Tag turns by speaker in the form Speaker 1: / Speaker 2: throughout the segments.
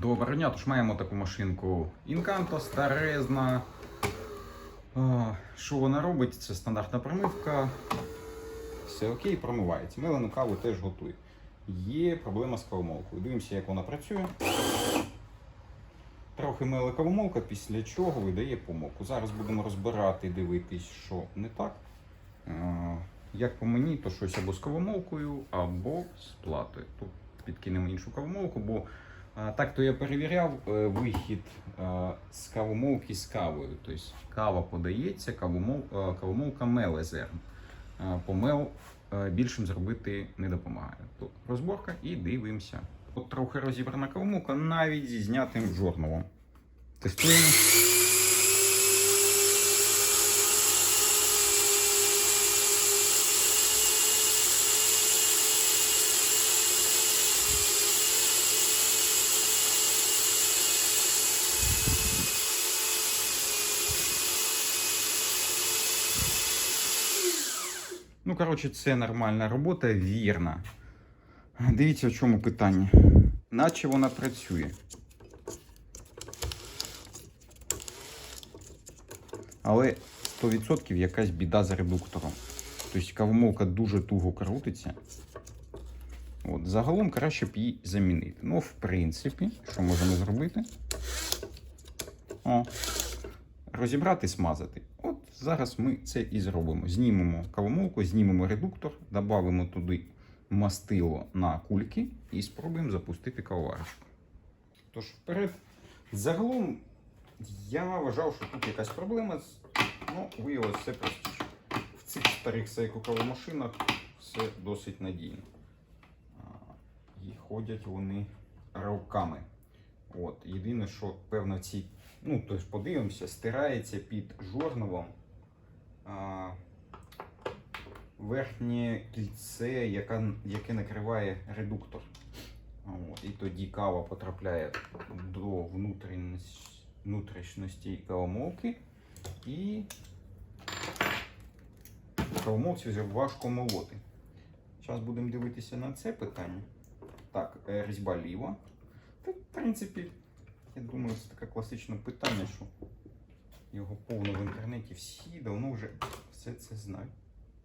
Speaker 1: Дня, тож маємо таку машинку Incanto, старезна. Що вона робить? Це стандартна промивка. Все окей, промивається. Мелену каву теж готує. Є проблема з кавомолкою. Дивимося, як вона працює. Трохи меле кавомолка, після чого видає помилку. Зараз будемо розбирати дивитись, що не так. Як по мені, то щось або з кавомолкою, або з платою. Тут підкинемо іншу кавомолку, бо так то я перевіряв е, вихід е, з кавомолки з кавою. Тобто кава подається, кавомол, е, кавомолка меле зерн. Е, Помел більшим зробити не допомагає. То розборка і дивимося. От трохи розібрана кавомолка навіть зі знятим жорновом. Тестуємо. Ну, коротше, це нормальна робота, вірна. Дивіться, в чому питання. Наче вона працює. Але 100% якась біда з редуктором. Тобто кавомолка дуже туго крутиться. От, загалом краще б її замінити. Ну, в принципі, що можемо зробити? О, розібрати, смазати. От зараз ми це і зробимо. Знімемо кавомолку, знімемо редуктор, додамо туди мастило на кульки і спробуємо запустити кавоварочку. Тож вперед. Загалом я вважав, що тут якась проблема. Ну, виявилося все простіше. В цих старих сейкоковомашинах все досить надійно. І ходять вони роками. От. Єдине, що певно ці, ну тож подивимося, стирається під жорновом верхнє кільце, яка, яке накриває редуктор. От. І тоді кава потрапляє до внутрішності, кавомолки і кавомолці важко молоти. Зараз будемо дивитися на це питання. Так, е, різьба ліва. В принципі, я думаю, це таке класичне питання, що його повно в інтернеті всі давно вже все це знають.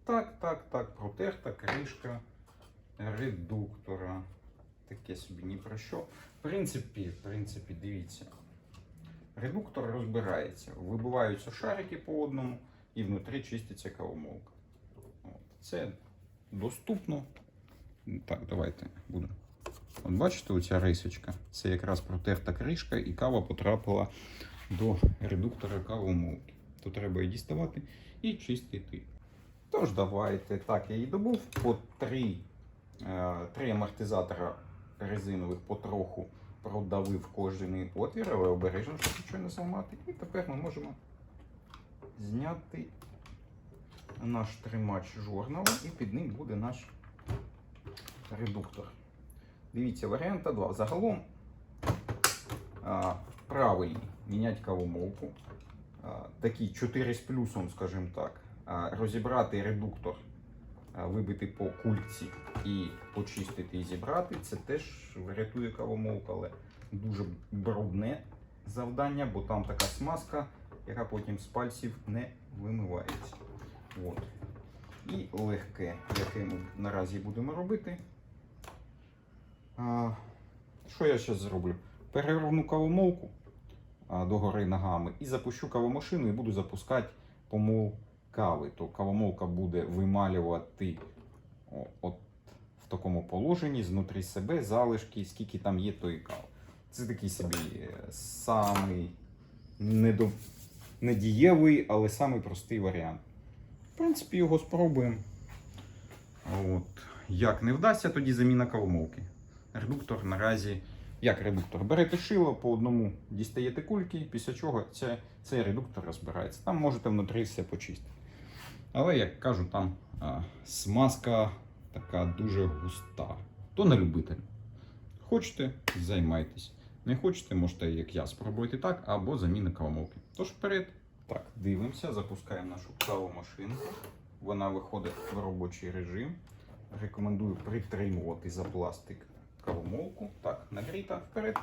Speaker 1: Так, так, так, протерта кришка редуктора. Таке собі ні про що. В принципі, в принципі, дивіться. Редуктор розбирається. Вибиваються шарики по одному і внутрі чиститься кавомолка. Це доступно. Так, давайте будемо. От бачите, оця рисочка. Це якраз протерта кришка, і кава потрапила до редуктора кавомолки. То треба її діставати і чистити. Тож давайте. Так, я її добув по три, е, три амортизатора резинових потроху продавив кожний отвір, але обережно, щоб нічого не зламати. І тепер ми можемо зняти наш тримач жорнала, і під ним буде наш редуктор. Дивіться, варіанта 2. Загалом а, правильний міняти кавомолку. А, такий 4 з плюсом, скажімо так. Розібрати редуктор, вибити по кульці і почистити і зібрати. Це теж врятує кавомолку, але дуже брудне завдання, бо там така смазка, яка потім з пальців не вимивається. От. І легке, яке ми наразі будемо робити. А, що я зараз зроблю? Переверну кавомолку догори ногами і запущу кавомашину і буду запускати помол кави. То кавомолка буде вималювати от в такому положенні знутрі себе залишки, скільки там є тої кави. Це такий собі е, самий недо... недієвий, але самий простий варіант. В принципі, його спробуємо. От. Як не вдасться, тоді заміна кавомолки. Редуктор наразі. Як редуктор? Берете шило по одному, дістаєте кульки, після чого це, цей редуктор розбирається. Там можете внутрі все почистити. Але, як кажу, там а, смазка така дуже густа. То не любитель. Хочете, займайтесь. Не хочете, можете, як я, спробуйте так, або заміна кавомолки. Тож вперед. Так, дивимося, запускаємо нашу кавомашинку. Вона виходить в робочий режим. Рекомендую притримувати за пластик кавомолку. Так, нагріта вперед.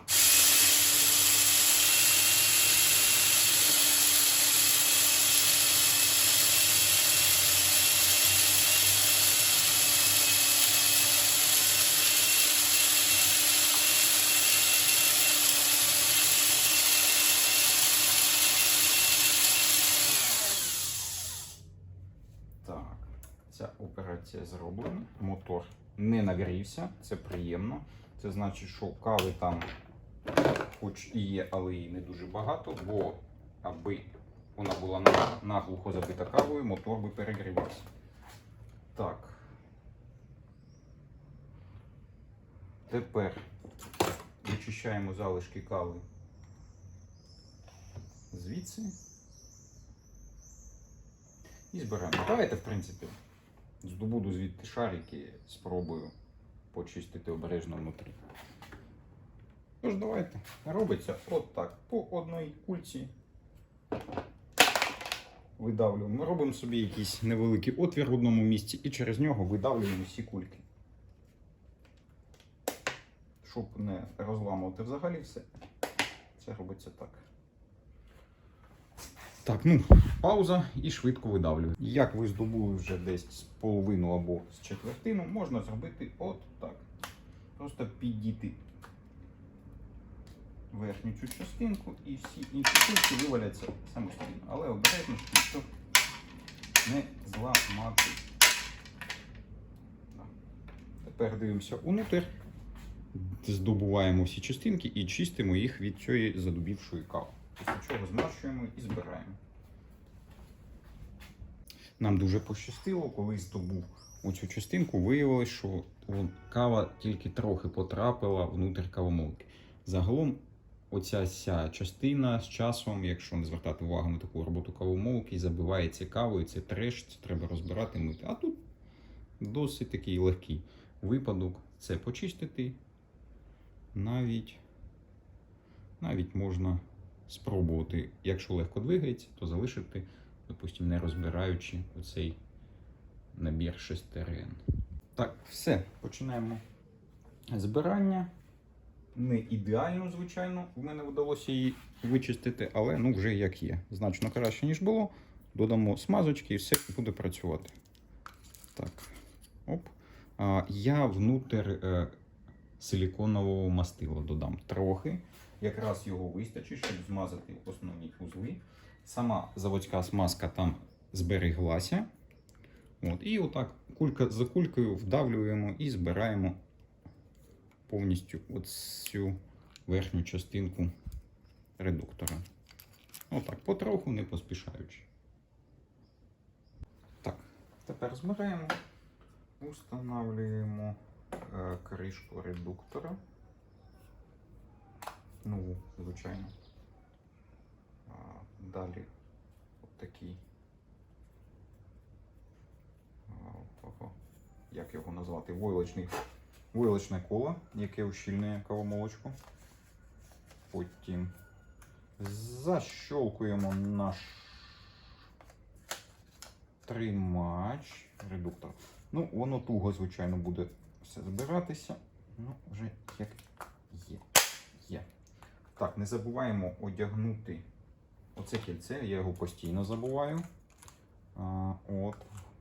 Speaker 1: Так, ця операція зроблена. Мотор не нагрівся, це приємно. Це значить, що кави там хоч і є, але і не дуже багато, бо аби вона була наглухо забита кавою, мотор би перегрівався. Так. Тепер вичищаємо залишки кави звідси. І збираємо. Давайте, в принципі, здобуду звідти шарики, спробую почистити обережно внутрі. Тож давайте. Робиться от так. По одній кульці видавлюємо. Ми робимо собі якийсь невеликий отвір в одному місці і через нього видавлюємо всі кульки. Щоб не розламувати взагалі все. Це робиться так. Так, ну, пауза і швидко видавлюю. Як ви здобули вже десь з половину або з четвертину, можна зробити от так. Просто підійти верхню цю частинку і всі інші кульки виваляться самостійно. Але обережно, щоб не зламати. Тепер дивимося унутрь, здобуваємо всі частинки і чистимо їх від цієї задубівшої кави. Після чого змащуємо і збираємо. Нам дуже пощастило, коли здобув оцю частинку, виявилось, що кава тільки трохи потрапила внутрь кавомолки. Загалом, оця вся частина з часом, якщо не звертати увагу на таку роботу кавомолки, забивається кавою, це треш, це треба розбирати, мити. А тут досить такий легкий випадок це почистити. Навіть, навіть можна спробувати, якщо легко двигається, то залишити, допустимо, не розбираючи оцей набір шестерен. Так, все, починаємо збирання. Не ідеально, звичайно, в мене вдалося її вичистити, але ну вже як є. Значно краще, ніж було. Додамо смазочки і все буде працювати. Так. Оп. А, я внутрь е, силіконового мастила додам трохи. Якраз його вистачить, щоб змазати основні узли. Сама заводська смазка там збереглася. От, і отак кулька за кулькою вдавлюємо і збираємо повністю цю верхню частинку редуктора. Отак, потроху, не поспішаючи. Так, тепер збираємо, устанавлюємо е, кришку редуктора. Нову, звичайно. А, далі от такий. Як його назвати? Войлочний, войлочне коло, яке ущільнює кавомолочку. Потім защолкуємо наш тримач, редуктор. Ну, воно туго, звичайно, буде все збиратися. Ну, вже як. Є. Так, не забуваємо одягнути оце кільце, я його постійно забуваю. А, от,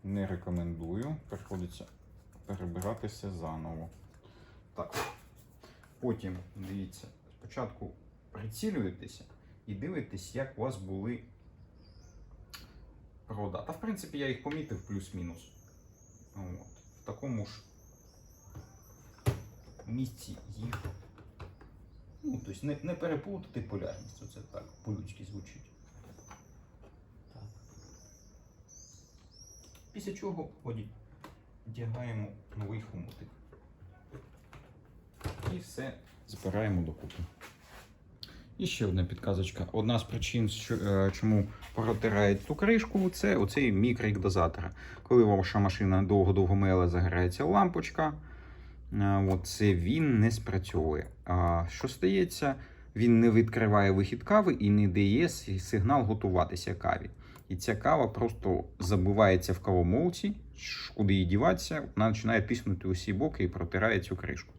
Speaker 1: не рекомендую. Приходиться перебиратися заново. Так. Потім, дивіться, спочатку прицілюєтеся і дивитесь, як у вас були провода. Та в принципі я їх помітив плюс-мінус. В такому ж місці їх. Ну, тобто не, не переплутати полярність. Оце так, по-людськи звучить. Так. Після чого одягаємо новий хомутик. І все збираємо докупи. І ще одна підказочка. Одна з причин, е, чому протирають цю кришку, це оцей мікрик дозатора. Коли ваша машина довго-довго мила, загорається лампочка. Е, От це він не спрацьовує. А що стається? Він не відкриває вихід кави і не дає сигнал готуватися каві. І ця кава просто забивається в кавомолці, куди її діватися, вона починає тиснути усі боки і протирає цю кришку.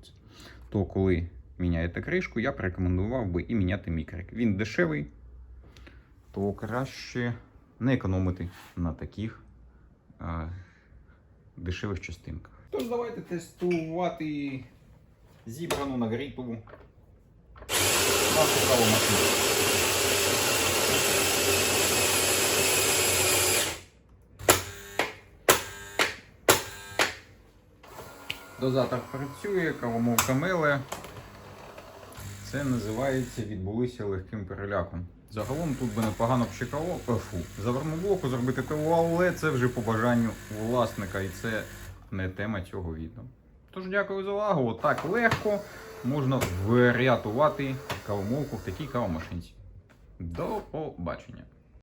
Speaker 1: То коли міняєте кришку, я б рекомендував би і міняти мікрик. Він дешевий, то краще не економити на таких а, дешевих частинках. Тож давайте тестувати зібрану нагріту нашу кавомашину. Дозатор працює, кавомовка миле. Це називається відбулися легким переляком. Загалом тут би непогано б ще каво, е, фу, заверну блоку зробити каву, але це вже по бажанню власника і це не тема цього відео. Тож дякую за увагу. Отак легко можна врятувати кавомолку в такій кавомашинці. До побачення.